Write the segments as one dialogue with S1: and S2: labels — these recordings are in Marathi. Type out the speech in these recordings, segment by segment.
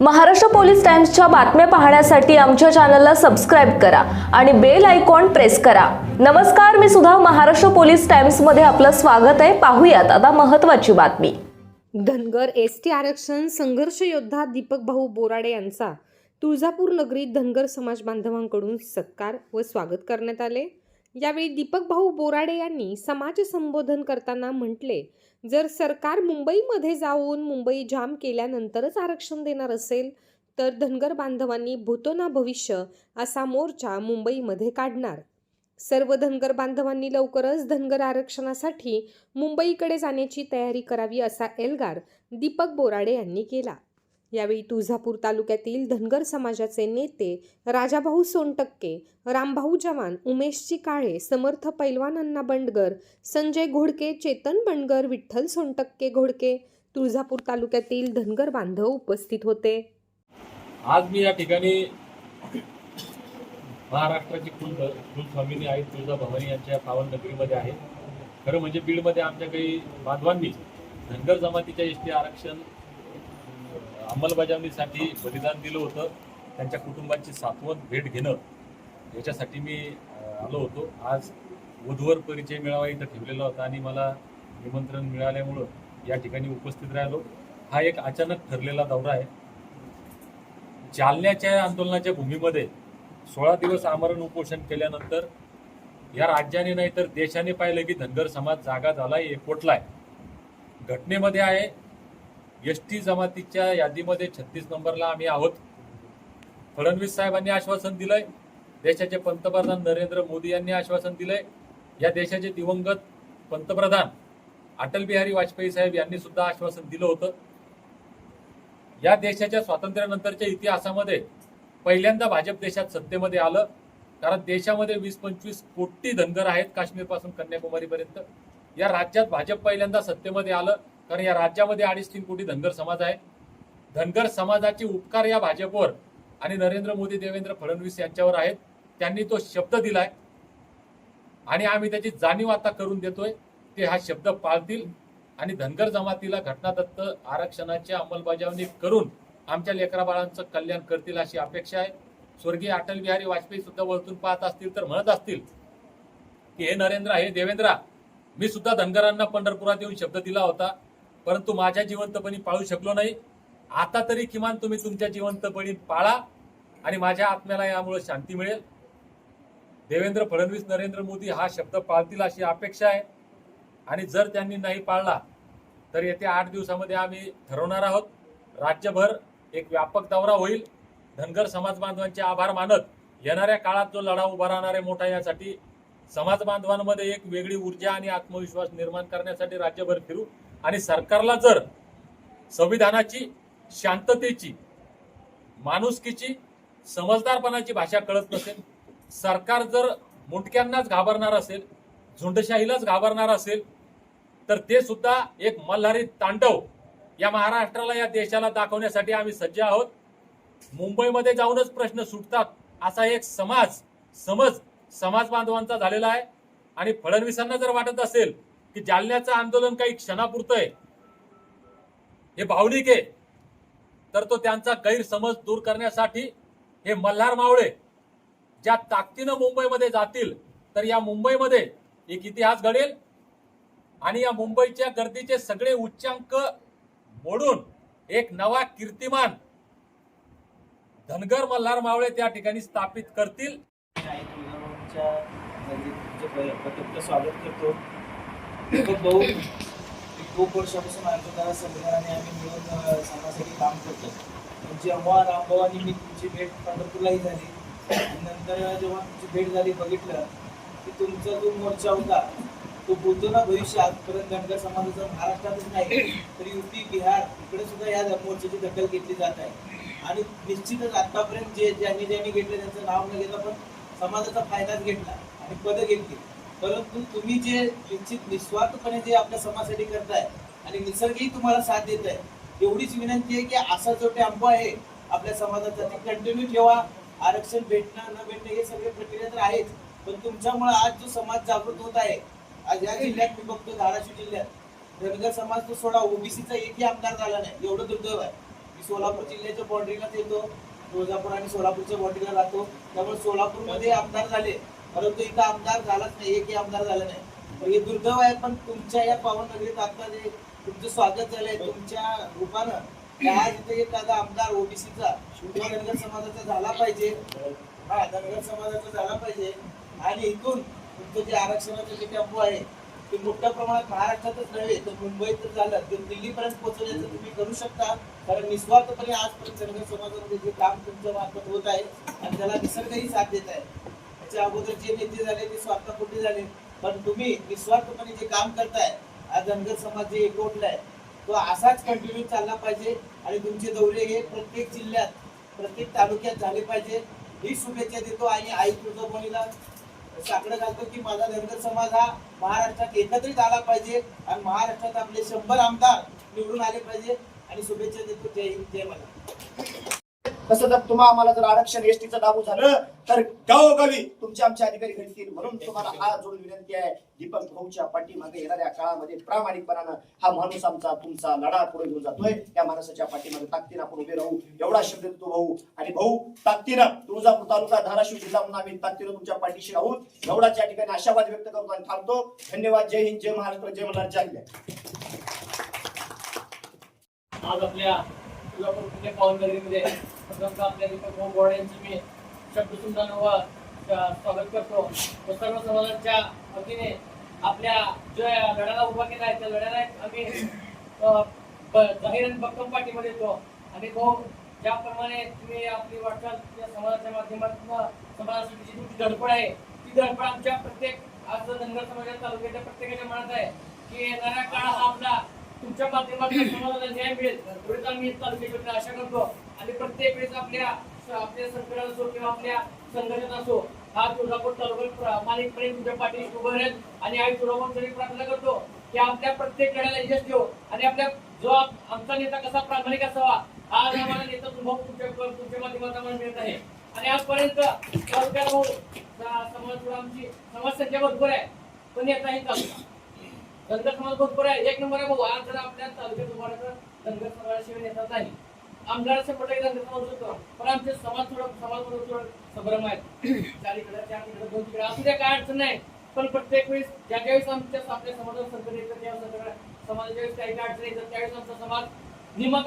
S1: महाराष्ट्र पोलीस टाइम्सच्या बातम्या पाहण्यासाठी आमच्या चॅनलला सबस्क्राईब करा आणि बेल आयकॉन प्रेस करा. नमस्कार मी सुद्धा महाराष्ट्र पोलीस टाइम्समध्ये आपलं स्वागत आहे. पाहूयात आता महत्त्वाची बातमी.
S2: धनगर एस टी आरक्षण संघर्ष योद्धा दीपक भाऊ बोराडे यांचा तुळजापूर नगरीत धनगर समाज बांधवांकडून सत्कार व स्वागत करण्यात आले. यावेळी दीपक भाऊ बोराडे यांनी समाज संबोधन करताना म्हटले जर सरकार मुंबईमध्ये जाऊन मुंबई जाम केल्यानंतरच आरक्षण देणार असेल तर धनगर बांधवांनी भूतोना भविष्य असा मोर्चा मुंबईमध्ये काढणार. सर्व धनगर बांधवांनी लवकरच धनगर आरक्षणासाठी मुंबईकडे जाण्याची तयारी करावी असा एल्गार दीपक बोराडे यांनी केला. यावेळी तुळजापूर तालुक्यातील धनगर समाजाचे नेते राजाभाऊ सोनटक्के रामभाऊ जवान उमेशजी काळे समर्थ पैलवान अण्णा बंडगर संजय घोडके चेतन बंडगर विठ्ठल सोनटक्के घोडके तुळजापूर तालुक्यातील धनगर बांधव उपस्थित होते.
S3: आज मी या ठिकाणी महाराष्ट्राची कुल कुलस्वामिनी आई तुळजा भवानी यांच्या पावन नगरीमध्ये आहे. खरं म्हणजे बीडमध्ये आमच्या काही बांधवांनी धनगर जमातीच्या एस टी आरक्षण अंमलबजावणीसाठी बलिदान दिलं होतं. त्यांच्या कुटुंबाची सातवत भेट घेणं याच्यासाठी मी आलो होतो. आज वधूवर परिचय मिळावा इथं ठेवलेला होता आणि मला निमंत्रण मिळाल्यामुळं या ठिकाणी उपस्थित राहिलो. हा एक अचानक ठरलेला दौरा आहे. जालन्याच्या आंदोलनाच्या भूमीमध्ये सोळा दिवस आमरण उपोषण केल्यानंतर या राज्याने नाही तर देशाने पाहिलं की धनगर समाज जागा झालाय एकवटलाय. घटनेमध्ये आहे एस टी जमातीच्या यादीमध्ये छत्तीस नंबरला आम्ही आहोत. फडणवीस साहेबांनी आश्वासन दिलंय. देशाचे पंतप्रधान नरेंद्र मोदी यांनी आश्वासन दिलंय. या देशाचे दिवंगत पंतप्रधान अटल बिहारी वाजपेयी साहेब यांनी सुद्धा आश्वासन दिलं होतं. या देशाच्या स्वातंत्र्यानंतरच्या इतिहासामध्ये पहिल्यांदा भाजप देशात सत्तेमध्ये आलं. कारण देशामध्ये वीस पंचवीस कोटी धनगर आहेत काश्मीरपासून कन्याकुमारी पर्यंत या राज्यात भाजप पहिल्यांदा सत्तेमध्ये आलं. कारण या राज्यामध्ये अडीच तीन कोटी धनगर समाज आहे. धनगर समाजाचे उपकार या भाजपवर आणि नरेंद्र मोदी देवेंद्र फडणवीस यांच्यावर आहेत. त्यांनी तो शब्द दिलाय. आणि आम्ही त्याची जाणीव आता करून देतोय. ते हा शब्द पाळतील. आणि धनगर जमातीला घटनादत्त आरक्षणाची अंमलबजावणी करून आमच्या लेकरा बाळांचं कल्याण करतील अशी अपेक्षा आहे. स्वर्गीय अटल बिहारी वाजपेयी सुद्धा वळतून पाहत असतील तर म्हणत असतील की हे नरेंद्र हे देवेंद्रा मी सुद्धा धनगरांना पंढरपुरात येऊन शब्द दिला होता. परंतु माझ्या जिवंतपणी पाळू शकलो नाही. आता तरी किमान तुम्ही तुमच्या जिवंतपणी पाळा आणि माझ्या आत्म्याला यामुळे शांती मिळेल. देवेंद्र फडणवीस नरेंद्र मोदी हा शब्द पाळतील अशी अपेक्षा आहे. आणि जर त्यांनी नाही पाळला तर येत्या आठ दिवसामध्ये आम्ही ठरवणार आहोत. राज्यभर एक व्यापक दौरा होईल. धनगर समाज बांधवांचे आभार मानत येणाऱ्या काळात जो लढा उभा राहणार आहे मोठा यासाठी समाज बांधवांमध्ये एक वेगळी ऊर्जा आणि आत्मविश्वास निर्माण करण्यासाठी राज्यभर फिरू. आणि सरकारला जर संविधानाची शांततेची माणुसकीची समजदारपणाची भाषा कळत नसेल सरकार जर मुंडक्यांनाच घाबरणार असेल झुंडशाहीलाच घाबरणार असेल तर ते सुद्धा एक मल्हारी तांडव या महाराष्ट्राला या देशाला दाखवण्यासाठी आम्ही सज्ज आहोत. मुंबईमध्ये जाऊनच प्रश्न सुटतात असा एक समाज समज समाज बांधवांचा झालेला आहे. आणि फडणवीसांना जर वाटत असेल की जालन्याचं आंदोलन काही क्षणापुरतं आहे. हे भावनिक आहे. तर तो त्यांचा गैरसमज दूर करण्यासाठी हे मल्हार मावळे ज्या ताकदीनं मुंबईमध्ये जातील तर या मुंबईमध्ये एक इतिहास घडेल आणि या मुंबईच्या गर्दीचे सगळे उच्चांक मोडून एक नवा कीर्तिमान धनगर मल्हार मावळे त्या ठिकाणी स्थापित करतील.
S4: स्वागत करतो. भाऊ खूप वर्षापासून आमच्या संविधानाने आम्ही मिळून समाजासाठी काम करतो पण जेव्हा म्हणजे रामभावानी मी तुमची भेट पंढरपूरलाही झाली. आणि नंतर जेव्हा तुमची भेट झाली बघितलं की तुमचा जो मोर्चा होता तो बोलतो ना भविष्य आजपर्यंत धनगर समाजाचा महाराष्ट्रातच नाही. तर युपी बिहार इकडे सुद्धा या मोर्चाची दखल घेतली जात आहे. आणि निश्चितच आतापर्यंत जे ज्यांनी ज्यांनी घेतलं त्यांचं नाव न घेता पण समाजाचा फायदाच घेतला आणि पदं घेतली. परंतु तुम्ही जे किंचित निस्वार्थपणे जे आपल्या समाजासाठी करताय आणि निसर्गही तुम्हाला साथ देत आहे एवढीच विनंती आहे की असा जो टॅम्पो आहे आपल्या समाजाचा ते कंटिन्यू ठेवा. आरक्षण भेटणं न भेटणं हे सगळे प्रक्रिया तर आहेच पण तुमच्यामुळे आज जो समाज जागृत होत आहे आज या जिल्ह्यात मी बघतो धाराशिव जिल्ह्यात धनगर समाज तो सोडा ओबीसीचा एकही आमदार झाला नाही एवढं दुर्दैव आहे. मी सोलापूर जिल्ह्याच्या बाउंड्रीलाच येतो तुळजापूर आणि सोलापूरच्या बॉन्ड्रीला राहतो त्यामुळे सोलापूरमध्ये आमदार झाले परंतु इथं आमदार झालाच नाही एकही आमदार झाला नाही. हे दुर्दैव आहे पण तुमच्या या पावन नगरीत आता जे तुमचं स्वागत झालंय तुमच्या रूपानं आज इथे एखादा आमदार ओबीसीचा किंवा धनगर समाजाचा झाला पाहिजे. हा धनगर समाजाचा झाला पाहिजे. आणि इथून तुमचं जे आरक्षणाचं जे टेम्पो आहे ते मोठ्या प्रमाणात महाराष्ट्रातच नव्हे तर मुंबईत तर झालं. ते दिल्लीपर्यंत पोहोचवण्याचं तुम्ही करू शकता. कारण निस्वार्थपणे आजपर्यंत धनगर समाजामध्ये जे काम तुमच्या मार्फत होत आहे आणि त्याला निसर्गही साथ देत आहे. त्याच्या अगोदर जे नेते झाले ते स्वार्थापोटी झाले? पण तुम्ही निस्वार्थपणे जे काम करताय आज धनगर समाज जे एकवटलाय तो असाच कंटिन्यू चालला पाहिजे आणि तुमचे दौरे हे प्रत्येक जिल्ह्यात प्रत्येक तालुक्यात झाले पाहिजे. ही शुभेच्छा देतो आणि आई तुळजाभवानीला साकडं घालतो की माझा धनगर समाज हा महाराष्ट्रात एकत्रित आला पाहिजे आणि महाराष्ट्रात आपले शंभर आमदार निवडून आले पाहिजे. आणि शुभेच्छा देतो. जय हिंद जय मला
S5: तसं जर तुम्हा आम्हाला जर आरक्षण एसटीचं लागू झालं तर गावोगावी तुमचे आमचे अधिकारी घडतील म्हणून तुम्हाला हा जोडून विनंती आहे. दीपक भाऊच्या पाठीमागे येणाऱ्या काळामध्ये प्रामाणिकपणानं हा माणूस आमचा तुमचा लढा पुढे घेऊन जातोय. त्या माणसाच्या पाठीमागे ताकदीनं आपण उभे राहू. एवढा शब्द देतो भाऊ. आणि भाऊ ताकदीनं तुळजापूर तालुका धाराशिव जिल्हा म्हणून आम्ही ताकदीनं तुमच्या पाठीशी राहू एवढाच या ठिकाणी आशावाद व्यक्त करतो आणि थांबतो. धन्यवाद. जय हिंद जय महाराष्ट्र जय मल्हार जय
S6: आज आपल्या तुळजापूर पुणे पावन नगरीमध्ये आपल्या दीपक भाऊ मी शब्दसुंदर व स्वागत करतो. व सर्व समाजाच्या वतीने आपल्या जो लढ्याला उभा केला आहे त्या लढ्याला आम्ही जाहीर भक्कम पाठीमध्ये येतो. आणि भाऊ ज्याप्रमाणे तुम्ही आपली वाटचाल या समाजाच्या माध्यमातून समाजासाठी जी तुमची धडपड आहे ती धडपड आमच्या प्रत्येक आज धनगर समाजाच्या तालुक्याच्या प्रत्येकाच्या मनात आहे की येणारा काळ हा आपला तुमच्या माध्यमातून समाजाला न्याय मिळेल एवढीच आम्ही तालुक्याकडून आशा करतो. आणि प्रत्येक वेळेस आपल्या आपल्या सरकार असो किंवा आपल्या संघटना असो हा तुळजापूर तालुका मालिकपणे तुमच्या पाठीशी उभं राहील. आणि आई तुळजापूरसाठी प्रार्थना करतो की आपल्या प्रत्येक लढ्याला यश देऊ आणि आपल्या जो आमचा नेता कसा प्रामाणिक असावा हा आम्हाला नेता तुम्हाला तुमच्या तुमच्या माध्यमातून आम्हाला मिळत आहे. आणि आजपर्यंत तालुक्याला हो, समाज आमची समाज संख्या भरपूर आहे. पण नेता ही तालुका. धनगर समाज भरपूर आहे. एक नंबर आहे भाऊ आज जर आपल्या तालुक्यात उभा धनगर समाजाशिवाय नेता नाही. आमदार म्हटलं की धनगर समाज होतो पण आमचे समाज थोडं समाज थोडं थोडं संभ्रम आहेत चारीकडे चार तिकडे दोन तिकडे. असू द्या काय अडचण नाही. पण प्रत्येक वेळेस ज्या ज्यावेळेस आमच्या आपल्या समाजावर संकट येतं त्या सगळ्या समाजाच्या वेळेस काही काय अडचण येतात त्यावेळेस आमचा समाज निमा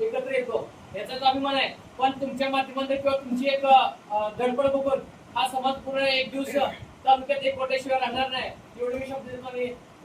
S6: एकत्र येतो. याचाच अभिमान आहे. पण तुमच्या माध्यमातून किंवा तुमची एक धडपड बघून हा समाज पूर्ण एक दिवस तालुक्यात एक कोट्याशिवाय राहणार नाही. एवढे मी शब्द